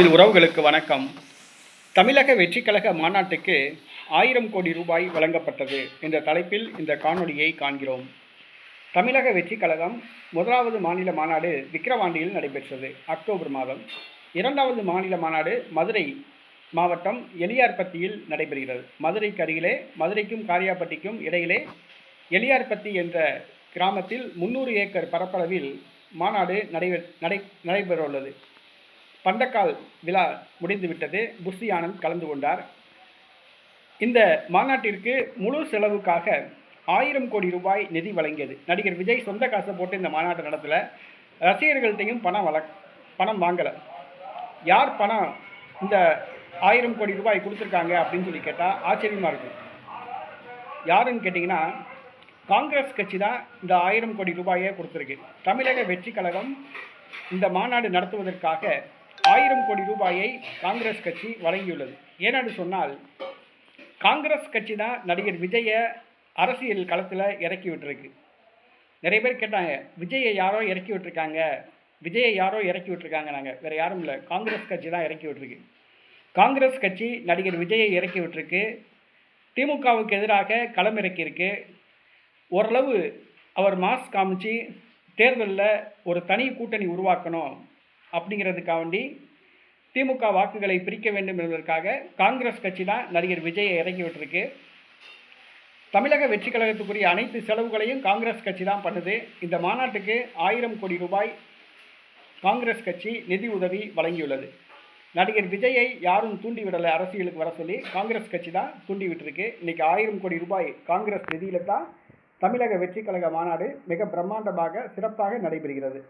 தமிழ் உறவுகளுக்கு வணக்கம். தமிழக வெற்றிக்கழக மாநாட்டுக்கு ஆயிரம் கோடி ரூபாய் வழங்கப்பட்டது என்ற தலைப்பில் இந்த காணொலியை காண்கிறோம். தமிழக வெற்றிக்கழகம் முதலாவது மாநில மாநாடு விக்கிரவாண்டியில் நடைபெற்றது அக்டோபர் மாதம். இரண்டாவது மாநில மாநாடு மதுரை மாவட்டம் எலியார்பத்தியில் நடைபெறுகிறது. மதுரைக்கு அருகிலே மதுரைக்கும் காரியாப்பட்டிக்கும் இடையிலே எலியார்பத்தி என்ற கிராமத்தில் முன்னூறு ஏக்கர் பரப்பளவில் மாநாடு நடைபெ நடை நடைபெறவுள்ளது. பந்தக்கால் விழா முடிந்துவிட்டது. புஷி ஆனந்த் கலந்து கொண்டார். இந்த மாநாட்டிற்கு முழு செலவுக்காக ஆயிரம் கோடி ரூபாய் நிதி வழங்கியது. நடிகர் விஜய் சொந்த காசை போட்டு இந்த மாநாட்டை நடத்தலை. ரசிகர்கள்ட்டையும் பணம் வள பணம் வாங்கலை. யார் பணம் இந்த ஆயிரம் கோடி ரூபாய் கொடுத்துருக்காங்க அப்படின்னு சொல்லி கேட்டால் ஆச்சரியமாக இருக்கும். யாருன்னு கேட்டிங்கன்னா காங்கிரஸ் கட்சி தான் இந்த ஆயிரம் கோடி ரூபாயை கொடுத்துருக்கு. தமிழக வெற்றி கழகம் இந்த மாநாடு நடத்துவதற்காக ஆயிரம் கோடி ரூபாயை காங்கிரஸ் கட்சி வழங்கியுள்ளது. ஏனென்று சொன்னால் காங்கிரஸ் கட்சி தான் நடிகர் விஜயை அரசியல் களத்தில் இறக்கி விட்டுருக்கு. நிறைய பேர் கேட்டாங்க விஜயை யாரோ இறக்கி விட்டுருக்காங்க? விஜயை யாரோ இறக்கி விட்டுருக்காங்க நாங்கள் வேறு யாரும் இல்லை. காங்கிரஸ் கட்சி தான் இறக்கி விட்டுருக்கு. காங்கிரஸ் கட்சி நடிகர் விஜயை இறக்கி விட்டுருக்கு. திமுகவுக்கு எதிராக களமிறக்கியிருக்கு ஓரளவு அவர் மாஸ் காமிச்சு தேர்தலில் ஒரு தனி கூட்டணி உருவாக்கணும். அப்படிங்கிறதுக்காண்டி திமுக வாக்குகளை பிரிக்க வேண்டும் என்பதற்காக காங்கிரஸ் கட்சி தான் நடிகர் விஜயை இறங்கி விட்டுருக்கு. தமிழக வெற்றி கழகத்துக்குரிய அனைத்து செலவுகளையும் காங்கிரஸ் கட்சி தான் பண்ணுது. இந்த மாநாட்டுக்கு ஆயிரம் கோடி ரூபாய் காங்கிரஸ் கட்சி நிதி உதவி வழங்கியுள்ளது. நடிகர் விஜயை யாரும் தூண்டிவிடலை அரசியலுக்கு வர சொல்லி காங்கிரஸ் கட்சி தான் தூண்டி விட்டுருக்கு. இன்னைக்கு ஆயிரம் கோடி ரூபாய் காங்கிரஸ் நிதியில் தான் தமிழக வெற்றி கழக மாநாடு மிக பிரம்மாண்டமாக சிறப்பாக நடைபெறுகிறது.